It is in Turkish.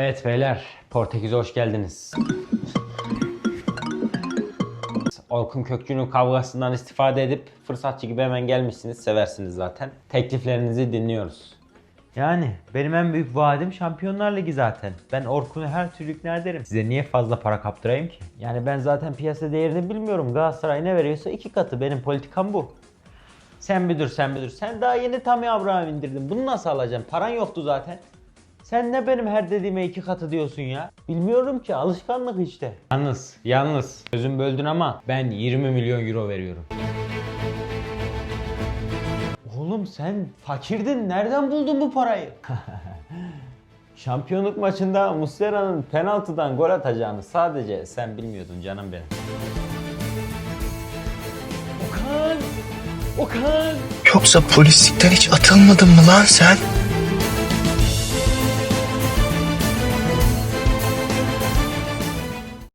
Evet beyler, Portekiz'e hoş geldiniz. Orkun Kökçü'nün kavgasından istifade edip fırsatçı gibi hemen gelmişsiniz. Seversiniz zaten. Tekliflerinizi dinliyoruz. Yani benim en büyük vaadim Şampiyonlar Ligi zaten. Ben Orkun'u her türlü ikna ederim. Size niye fazla para kaptırayım ki? Yani ben zaten piyasa değerini bilmiyorum. Galatasaray ne veriyorsa iki katı. Benim politikam bu. Sen bir dur sen bir dur. Sen daha yeni Tammy Abraham indirdin. Bunu nasıl alacaksın? Paran yoktu zaten. Sen ne benim her dediğime iki katı diyorsun ya? Bilmiyorum ki alışkanlık işte. Yalnız, yalnız. Sözüm böldün ama ben 20 milyon euro veriyorum. Oğlum sen fakirdin. Nereden buldun bu parayı? Şampiyonluk maçında Muslera'nın penaltıdan gol atacağını sadece sen bilmiyordun canım benim. Okan! Okan! Yoksa polislikten hiç atılmadın mı lan sen?